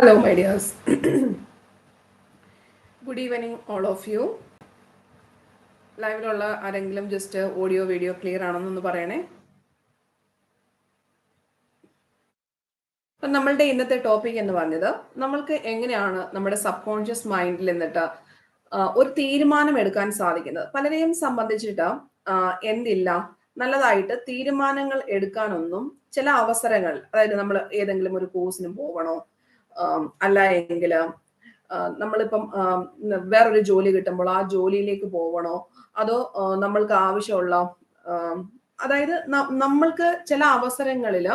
Hello, my dears. Good evening all of you ലൈവിലുള്ള ആരെങ്കിലും just audio video clear ആണെന്നൊന്ന് പറയണേ. അപ്പം നമ്മളുടെ ഇന്നത്തെ ടോപ്പിക് എന്ന് പറഞ്ഞത് നമ്മൾക്ക് എങ്ങനെയാണ് നമ്മുടെ സബ് കോൺഷ്യസ് മൈൻഡിൽ നിന്നിട്ട് ഒരു തീരുമാനം എടുക്കാൻ സാധിക്കുന്നത്? പലരെയും സംബന്ധിച്ചിട്ട് എന്തില്ല നല്ലതായിട്ട് തീരുമാനങ്ങൾ എടുക്കാനൊന്നും ചില അവസരങ്ങൾ അതായത് നമ്മൾ ഏതെങ്കിലും ഒരു കോഴ്സിന് പോകണോ അല്ല എങ്കിൽ നമ്മളിപ്പം വേറൊരു ജോലി കിട്ടുമ്പോൾ ആ ജോലിയിലേക്ക് പോകണോ അതോ നമ്മൾക്ക് ആവശ്യമുള്ള അതായത് നമ്മൾക്ക് ചില അവസരങ്ങളിൽ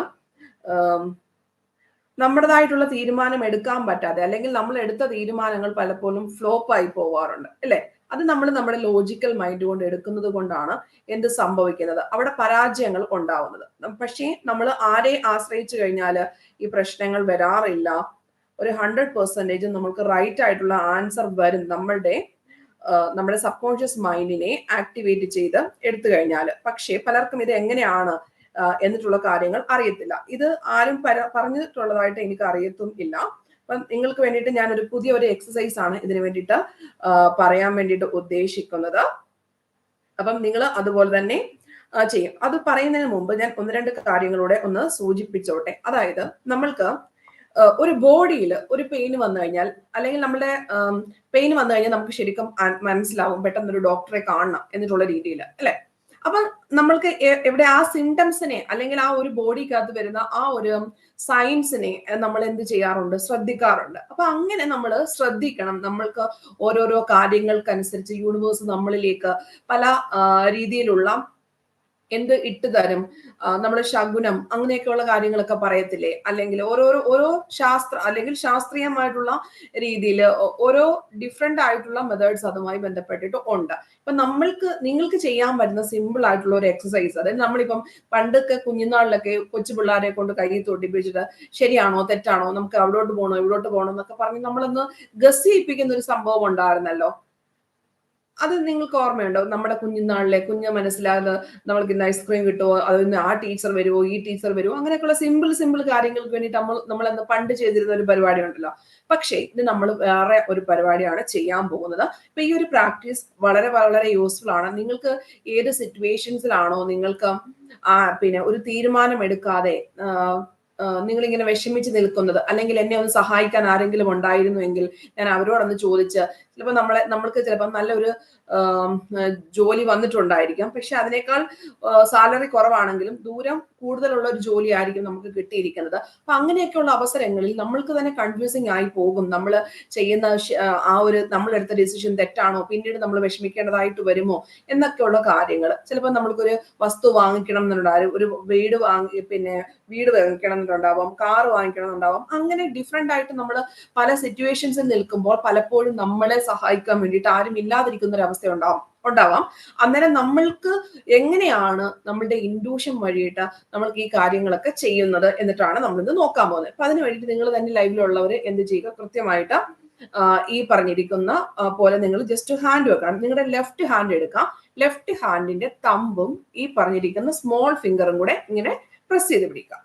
നമ്മുടേതായിട്ടുള്ള തീരുമാനം എടുക്കാൻ പറ്റാതെ അല്ലെങ്കിൽ നമ്മൾ എടുത്ത തീരുമാനങ്ങൾ പലപ്പോഴും ഫ്ലോപ്പ് ആയി പോവാറുണ്ട് അല്ലേ? അത് നമ്മൾ നമ്മുടെ ലോജിക്കൽ മൈൻഡ് കൊണ്ട് എടുക്കുന്നത് കൊണ്ടാണ് എന്ത് സംഭവിക്കുന്നത്? അവിടെ പരാജയങ്ങൾ ഉണ്ടാവുന്നത്. പക്ഷേ നമ്മൾ ആരെ ആശ്രയിച്ചു കഴിഞ്ഞാൽ ഈ പ്രശ്നങ്ങൾ വരാറില്ല? ഒരു ഹൺഡ്രഡ് പെർസെന്റേജ് നമുക്ക് റൈറ്റ് ആയിട്ടുള്ള ആൻസർ വരും നമ്മളുടെ നമ്മുടെ സബ് കോൺഷ്യസ് മൈൻഡിനെ ആക്ടിവേറ്റ് ചെയ്ത് എടുത്തു കഴിഞ്ഞാൽ പക്ഷേ പലർക്കും ഇത് എങ്ങനെയാണ് എന്നിട്ടുള്ള കാര്യങ്ങൾ അറിയത്തില്ല. ഇത് ആരും പറഞ്ഞിട്ടുള്ളതായിട്ട് എനിക്ക് അറിയത്തും ഇല്ല. അപ്പം നിങ്ങൾക്ക് വേണ്ടിയിട്ട് ഞാൻ ഒരു പുതിയ ഒരു എക്സസൈസ് ആണ് ഇതിനു വേണ്ടിയിട്ട് പറയാൻ വേണ്ടിയിട്ട് ഉദ്ദേശിക്കുന്നത്. അപ്പം നിങ്ങൾ അതുപോലെ തന്നെ ചെയ്യും. അത് പറയുന്നതിന് മുമ്പ് ഞാൻ ഒന്ന് രണ്ട് കാര്യങ്ങളൂടെ ഒന്ന് സൂചിപ്പിച്ചോട്ടെ. അതായത് നമ്മൾക്ക് ഒരു ബോഡിയിൽ ഒരു പെയിൻ വന്നു കഴിഞ്ഞാൽ അല്ലെങ്കിൽ നമ്മുടെ പെയിൻ വന്നു കഴിഞ്ഞാൽ നമുക്ക് ശരിക്കും മനസ്സിലാവും പെട്ടെന്ന് ഒരു ഡോക്ടറെ കാണണം എന്നിട്ടുള്ള രീതിയിൽ അല്ലെ? അപ്പൊ നമ്മൾക്ക് എവിടെ ആ സിംറ്റംസിനെ അല്ലെങ്കിൽ ആ ഒരു ബോഡിക്കകത്ത് വരുന്ന ആ ഒരു സയൻസിനെ നമ്മൾ എന്ത് ചെയ്യാറുണ്ട്? ശ്രദ്ധിക്കാറുണ്ട്. അപ്പൊ അങ്ങനെ നമ്മൾ ശ്രദ്ധിക്കണം. നമ്മൾക്ക് ഓരോരോ കാര്യങ്ങൾക്കനുസരിച്ച് യൂണിവേഴ്സ് നമ്മളിലേക്ക് പല രീതിയിലുള്ള എന്ത് ഇട്ട് തരും? നമ്മൾ ശകുനം അങ്ങനെയൊക്കെയുള്ള കാര്യങ്ങളൊക്കെ പറയത്തില്ലേ? അല്ലെങ്കിൽ ഓരോരോ ഓരോ ശാസ്ത്ര അല്ലെങ്കിൽ ശാസ്ത്രീയമായിട്ടുള്ള രീതിയിൽ ഓരോ ഡിഫറെന്റ് ആയിട്ടുള്ള മെത്തേഡ്സ് അതുമായി ബന്ധപ്പെട്ടിട്ട് ഉണ്ട്. ഇപ്പൊ നമ്മൾക്ക് നിങ്ങൾക്ക് ചെയ്യാൻ പറ്റുന്ന സിമ്പിൾ ആയിട്ടുള്ള ഒരു എക്സസൈസ് അതായത് നമ്മളിപ്പം പണ്ടൊക്കെ കുഞ്ഞുനാളിലൊക്കെ കൊച്ചു പിള്ളേരെ കൊണ്ട് കൈ തൊട്ടിപ്പിച്ചിട്ട് ശരിയാണോ തെറ്റാണോ നമുക്ക് അവിടോട്ട് പോകണോ ഇവിടോട്ട് പോകണോ എന്നൊക്കെ പറഞ്ഞ് നമ്മളൊന്ന് ഗസ് ഒരു സംഭവം ഉണ്ടായിരുന്നല്ലോ. അത് നിങ്ങൾക്ക് ഓർമ്മയുണ്ടോ? നമ്മുടെ കുഞ്ഞുനാളിലെ കുഞ്ഞു മനസ്സിലാതെ നമ്മൾക്ക് ഇന്ന് ഐസ്ക്രീം കിട്ടുമോ അത് ഇന്ന് ആ ടീച്ചർ വരുമോ ഈ ടീച്ചർ വരുമോ അങ്ങനെയൊക്കെയുള്ള സിമ്പിൾ സിമ്പിൾ കാര്യങ്ങൾക്ക് വേണ്ടിയിട്ട് നമ്മൾ നമ്മൾ നമ്മളന്ന് പണ്ട് ചെയ്തിരുന്ന ഒരു പരിപാടി ഉണ്ടല്ലോ. പക്ഷേ ഇത് നമ്മൾ വേറെ ഒരു പരിപാടിയാണ് ചെയ്യാൻ പോകുന്നത്. ഇപ്പൊ ഈ ഒരു പ്രാക്ടീസ് വളരെ വളരെ യൂസ്ഫുൾ ആണ്. നിങ്ങൾക്ക് ഏത് സിറ്റുവേഷൻസിലാണോ നിങ്ങൾക്ക് ആ പിന്നെ ഒരു തീരുമാനം എടുക്കാതെ നിങ്ങൾ ഇങ്ങനെ വിഷമിച്ച് നിൽക്കുന്നത് അല്ലെങ്കിൽ എന്നെ ഒന്ന് സഹായിക്കാൻ ആരെങ്കിലും ഉണ്ടായിരുന്നുവെങ്കിൽ ഞാൻ അവരോടൊന്ന് ചോദിച്ച് ചിലപ്പോൾ നമ്മളെ നമ്മൾക്ക് ചിലപ്പോൾ നല്ലൊരു ജോലി വന്നിട്ടുണ്ടായിരിക്കാം. പക്ഷെ അതിനേക്കാൾ സാലറി കുറവാണെങ്കിലും ദൂരം കൂടുതലുള്ള ഒരു ജോലി ആയിരിക്കും നമുക്ക് കിട്ടിയിരിക്കുന്നത്. അപ്പൊ അങ്ങനെയൊക്കെയുള്ള അവസരങ്ങളിൽ നമ്മൾക്ക് തന്നെ കൺഫ്യൂസിങ് ആയി പോകും. നമ്മൾ ചെയ്യുന്ന ആ, ഒരു നമ്മളെടുത്ത ഡിസിഷൻ തെറ്റാണോ? പിന്നീട് നമ്മൾ വിഷമിക്കേണ്ടതായിട്ട് വരുമോ? എന്നൊക്കെയുള്ള കാര്യങ്ങൾ. ചിലപ്പോൾ നമ്മൾക്കൊരു വസ്തു വാങ്ങിക്കണം എന്നുണ്ടാവും. ഒരു വീട് വാങ്ങി പിന്നെ വീട് വാങ്ങിക്കണം എന്നുണ്ടാവാം. കാർ വാങ്ങിക്കണം എന്നുണ്ടാവാം. അങ്ങനെ ഡിഫറെന്റ് ആയിട്ട് നമ്മൾ പല സിറ്റുവേഷൻസിൽ നിൽക്കുമ്പോൾ പലപ്പോഴും നമ്മളെ സഹായിക്കാൻ വേണ്ടിയിട്ട് ആരും ഇല്ലാതിരിക്കുന്ന ഒരു ഉണ്ടാവും. ഉണ്ടാവാം അന്നേരം നമ്മൾക്ക് എങ്ങനെയാണ് നമ്മളുടെ ഇൻഡ്യൂഷൻ വഴിയിട്ട് നമ്മൾക്ക് ഈ കാര്യങ്ങളൊക്കെ ചെയ്യുന്നത് എന്നിട്ടാണ് നമ്മൾ ഇന്ന് നോക്കാൻ പോകുന്നത്. അപ്പൊ അതിന് വേണ്ടിയിട്ട് നിങ്ങൾ തന്നെ ലൈവിലുള്ളവർ എന്ത് ചെയ്യുക? കൃത്യമായിട്ട് ഈ പറഞ്ഞിരിക്കുന്ന പോലെ നിങ്ങൾ ജസ്റ്റ് ഹാൻഡ് വെക്കണം. നിങ്ങളുടെ ലെഫ്റ്റ് ഹാൻഡ് എടുക്കാം. ലെഫ്റ്റ് ഹാൻഡിന്റെ തമ്പും ഈ പറഞ്ഞിരിക്കുന്ന സ്മോൾ ഫിംഗറും കൂടെ ഇങ്ങനെ പ്രസ് ചെയ്ത് പിടിക്കാം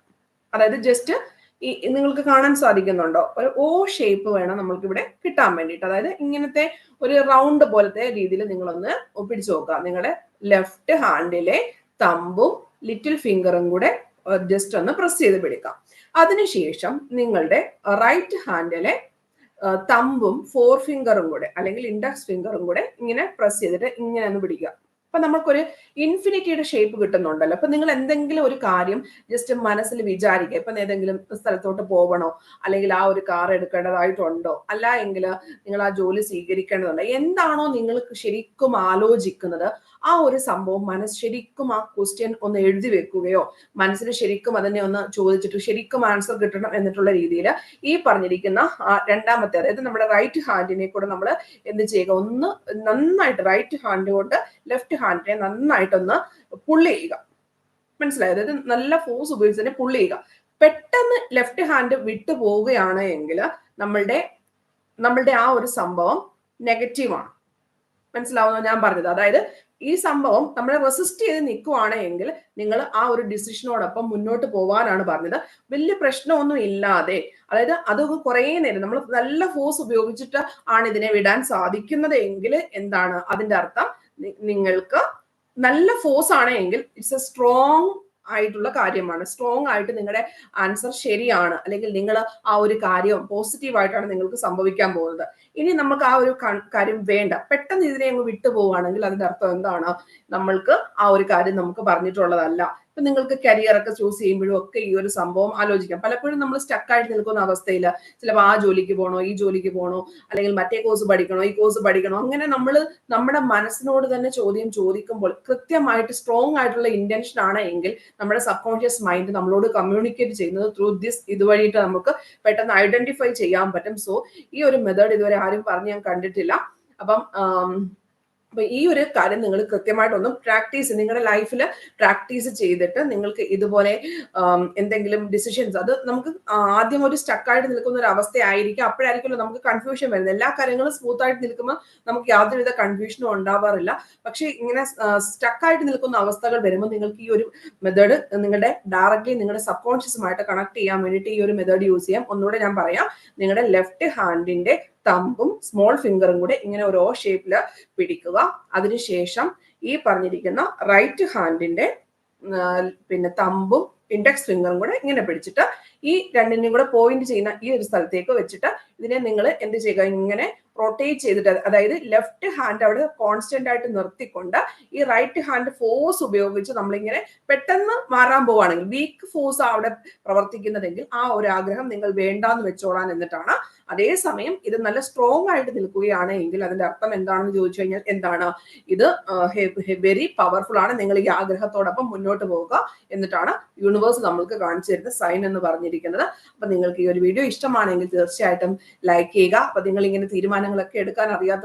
അതായത് ജസ്റ്റ് ഈ നിങ്ങൾക്ക് കാണാൻ സാധിക്കുന്നുണ്ടോ? ഒരു ഓ ഷേപ്പ് വേണം നമ്മൾക്ക് ഇവിടെ കിട്ടാൻ വേണ്ടിയിട്ട്. അതായത് ഇങ്ങനത്തെ ഒരു റൗണ്ട് പോലത്തെ രീതിയിൽ നിങ്ങളൊന്ന് പിടിച്ചു നോക്കുക. നിങ്ങളുടെ ലെഫ്റ്റ് ഹാൻഡിലെ തമ്പും ലിറ്റിൽ ഫിംഗറും കൂടെ ജസ്റ്റ് ഒന്ന് പ്രസ് ചെയ്ത് പിടിക്കാം. അതിനുശേഷം നിങ്ങളുടെ റൈറ്റ് ഹാൻഡിലെ തമ്പും ഫോർ ഫിംഗറും കൂടെ അല്ലെങ്കിൽ ഇൻഡക്സ് ഫിംഗറും കൂടെ ഇങ്ങനെ പ്രസ് ചെയ്തിട്ട് ഇങ്ങനെ ഒന്ന് പിടിക്കുക. അപ്പൊ നമുക്കൊരു ഇൻഫിനിറ്റിയുടെ ഷേപ്പ് കിട്ടുന്നുണ്ടല്ലോ. അപ്പൊ നിങ്ങൾ എന്തെങ്കിലും ഒരു കാര്യം ജസ്റ്റ് മനസ്സിൽ വിചാരിക്കുക. ഇപ്പൊ ഏതെങ്കിലും സ്ഥലത്തോട്ട് പോകണോ അല്ലെങ്കിൽ ആ ഒരു കാർ എടുക്കേണ്ടതായിട്ടുണ്ടോ? അല്ല എങ്കിൽ നിങ്ങൾ ആ ജോലി സ്വീകരിക്കേണ്ടതുണ്ടോ? എന്താണോ നിങ്ങൾ ശരിക്കും ആലോചിക്കുന്നത്. ആ ഒരു സംഭവം മനസ്സ് ശരിക്കും ആ ക്വസ്റ്റ്യൻ ഒന്ന് എഴുതി വെക്കുകയോ മനസ്സിൽ ശരിക്കും അതിനെ ഒന്ന് ചോദിച്ചിട്ട് ശരിക്കും ആൻസർ കിട്ടണം എന്നിട്ടുള്ള രീതിയിൽ ഈ പറഞ്ഞിരിക്കുന്ന രണ്ടാമത്തെ അതായത് നമ്മുടെ റൈറ്റ് ഹാൻഡിനെ കൂടെ നമ്മൾ എന്ത് ചെയ്യുക? ഒന്ന് നന്നായിട്ട് റൈറ്റ് ഹാൻഡ് കൊണ്ട് ലെഫ്റ്റ് ഹാൻഡിനെ നന്നായിട്ടൊന്ന് പുള്ളി ചെയ്യുക. മനസ്സിലായത് അതായത് നല്ല ഫോഴ്സ് ഉപയോഗിച്ച് തന്നെ പുള്ളി ചെയ്യുക. പെട്ടെന്ന് ലെഫ്റ്റ് ഹാൻഡ് വിട്ടു പോവുകയാണ് എങ്കിൽ നമ്മളുടെ നമ്മളുടെ ആ ഒരു സംഭവം നെഗറ്റീവാണ് മനസ്സിലാവുന്നോ? ഞാൻ പറഞ്ഞത്. അതായത് ഈ സംഭവം നമ്മളെ റെസിസ്റ്റ് ചെയ്ത് നിൽക്കുവാണെങ്കിൽ നിങ്ങൾ ആ ഒരു ഡിസിഷനോടൊപ്പം മുന്നോട്ട് പോകാനാണ് പറഞ്ഞത്. വലിയ പ്രശ്നമൊന്നും ഇല്ലാതെ. അതായത് അത് കുറേ നേരം നമ്മൾ നല്ല ഫോഴ്സ് ഉപയോഗിച്ചിട്ട് ആണ് ഇതിനെ വിടാൻ സാധിക്കുന്നത് എങ്കിൽ എന്താണ്? അതിന്റെ അർത്ഥം നിങ്ങൾക്ക് നല്ല ഫോഴ്സ് ആണ് എങ്കിൽ ഇറ്റ്സ് എ സ്ട്രോങ് ആയിട്ടുള്ള കാര്യമാണ്. സ്ട്രോങ് ആയിട്ട് നിങ്ങളുടെ ആൻസർ ശരിയാണ്. അല്ലെങ്കിൽ നിങ്ങൾ ആ ഒരു കാര്യം പോസിറ്റീവ് ആയിട്ടാണ് നിങ്ങൾക്ക് സംഭവിക്കാൻ പോകുന്നത്. ഇനി നമുക്ക് ആ ഒരു കാര്യം വേണ്ട. പെട്ടെന്ന് ഇതിനെ അങ്ങ് വിട്ടു പോവുകയാണെങ്കിൽ അതിന്റെ അർത്ഥം എന്താണ്? നമ്മൾക്ക് ആ ഒരു കാര്യം നമുക്ക് പറഞ്ഞിട്ടുള്ളതല്ല. ഇപ്പൊ നിങ്ങൾക്ക് കരിയർ ഒക്കെ ചൂസ് ചെയ്യുമ്പോഴും ഒക്കെ ഈ ഒരു സംഭവം ആലോചിക്കാം. പലപ്പോഴും നമ്മൾ സ്റ്റക്കായിട്ട് നിൽക്കുന്ന അവസ്ഥയിൽ ചിലപ്പോൾ ആ ജോലിക്ക് പോകണോ ഈ ജോലിക്ക് പോകണോ അല്ലെങ്കിൽ മറ്റേ കോഴ്സ് പഠിക്കണോ ഈ കോഴ്സ് പഠിക്കണോ അങ്ങനെ നമ്മൾ നമ്മുടെ മനസ്സിനോട് തന്നെ ചോദ്യം ചോദിക്കുമ്പോൾ കൃത്യമായിട്ട് സ്ട്രോങ് ആയിട്ടുള്ള ഇന്റൻഷൻ ആണ് എങ്കിൽ നമ്മുടെ സബ് കോൺഷ്യസ് മൈൻഡ് നമ്മളോട് കമ്മ്യൂണിക്കേറ്റ് ചെയ്യുന്നത് ത്രൂ ദിസ് ഇതുവഴിയിട്ട് നമുക്ക് പെട്ടെന്ന് ഐഡന്റിഫൈ ചെയ്യാൻ പറ്റും. സോ ഈ ഒരു മെത്തേഡ് ഇതുവരെ ആരും പറഞ്ഞ് ഞാൻ കണ്ടിട്ടില്ല. അപ്പം അപ്പൊ ഈ ഒരു കാര്യം നിങ്ങൾ കൃത്യമായിട്ടൊന്നും പ്രാക്ടീസ് നിങ്ങളുടെ ലൈഫിൽ പ്രാക്ടീസ് ചെയ്തിട്ട് നിങ്ങൾക്ക് ഇതുപോലെ എന്തെങ്കിലും ഡിസിഷൻസ് അത് നമുക്ക് ആദ്യം ഒരു സ്റ്റക്കായിട്ട് നിൽക്കുന്ന ഒരു അവസ്ഥയായിരിക്കും. അപ്പോഴായിരിക്കുമല്ലോ നമുക്ക് കൺഫ്യൂഷൻ വരുന്നത്. എല്ലാ കാര്യങ്ങളും സ്മൂത്ത് ആയിട്ട് നിൽക്കുമ്പോൾ നമുക്ക് യാതൊരുവിധ കൺഫ്യൂഷനും ഉണ്ടാവാറില്ല. പക്ഷേ ഇങ്ങനെ സ്റ്റക്കായിട്ട് നിൽക്കുന്ന അവസ്ഥകൾ വരുമ്പോൾ നിങ്ങൾക്ക് ഈ ഒരു മെത്തേഡ് നിങ്ങളുടെ ഡയറക്റ്റ്ലി നിങ്ങളുടെ സബ് കോൺഷ്യസുമായിട്ട് കണക്ട് ചെയ്യാൻ വേണ്ടിയിട്ട് ഈ ഒരു മെത്തേഡ് യൂസ് ചെയ്യാം. ഒന്നുകൂടെ ഞാൻ പറയാം. നിങ്ങളുടെ ലെഫ്റ്റ് ഹാൻഡിന്റെ തമ്പും സ്മോൾ ഫിംഗറും കൂടെ ഇങ്ങനെ ഒരു ഓ ഷേപ്പിൽ പിടിക്കുക. അതിനുശേഷം ഈ പറഞ്ഞിരിക്കുന്ന റൈറ്റ് ഹാൻഡിന്റെ പിന്നെ തമ്പും ഇൻഡെക്സ് ഫിംഗറും കൂടെ ഇങ്ങനെ പിടിച്ചിട്ട് ഈ രണ്ടിനെയും കൂടെ പോയിന്റ് ചെയ്യുന്ന ഈ ഒരു സ്ഥലത്തേക്ക് വെച്ചിട്ട് ഇതിനെ നിങ്ങൾ എന്ത് ചെയ്യുക? ഇങ്ങനെ റൊട്ടേറ്റ് ചെയ്തിട്ട് അതായത് ലെഫ്റ്റ് ഹാൻഡ് അവിടെ കോൺസ്റ്റന്റ് ആയിട്ട് നിർത്തിക്കൊണ്ട് ഈ റൈറ്റ് ഹാൻഡ് ഫോഴ്സ് ഉപയോഗിച്ച് നമ്മളിങ്ങനെ പെട്ടെന്ന് മാറാൻ പോവുകയാണെങ്കിൽ വീക്ക് ഫോഴ്സ് അവിടെ പ്രവർത്തിക്കുന്നതെങ്കിൽ ആ ഒരു ആഗ്രഹം നിങ്ങൾ വേണ്ടാന്ന് വെച്ചോളാൻ എന്നിട്ടാണ്. അതേസമയം ഇത് നല്ല സ്ട്രോങ് ആയിട്ട് നിൽക്കുകയാണ് എങ്കിൽ അതിന്റെ അർത്ഥം എന്താണെന്ന് ചോദിച്ചു കഴിഞ്ഞാൽ എന്താണ്? ഇത് വെരി പവർഫുൾ ആണ്. നിങ്ങൾ ഈ ആഗ്രഹത്തോടൊപ്പം മുന്നോട്ട് പോവുക എന്നിട്ടാണ് യൂണിവേഴ്സ് നമ്മൾക്ക് കാണിച്ചു തരുന്ന സൈൻ എന്ന് പറഞ്ഞിരിക്കുന്നത്. അപ്പൊ നിങ്ങൾക്ക് ഈ ഒരു വീഡിയോ ഇഷ്ടമാണെങ്കിൽ തീർച്ചയായിട്ടും ലൈക്ക് ചെയ്യുക. അപ്പൊ നിങ്ങൾ ഇങ്ങനെ തീരുമാനങ്ങളൊക്കെ എടുക്കാൻ അറിയാത്ത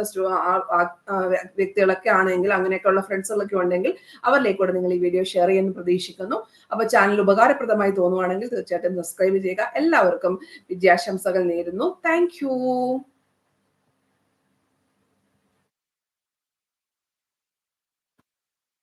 വ്യക്തികളൊക്കെ ആണെങ്കിൽ അങ്ങനെയൊക്കെയുള്ള ഫ്രണ്ട്സുകളൊക്കെ ഉണ്ടെങ്കിൽ അവരിലേക്കൂടെ നിങ്ങൾ ഈ വീഡിയോ ഷെയർ ചെയ്യുമെന്ന് പ്രതീക്ഷിക്കുന്നു. അപ്പൊ ചാനൽ ഉപകാരപ്രദമായി തോന്നുവാണെങ്കിൽ തീർച്ചയായിട്ടും സബ്സ്ക്രൈബ് ചെയ്യുക. എല്ലാവർക്കും വിദ്യാശംസകൾ നേരുന്നു. താങ്ക്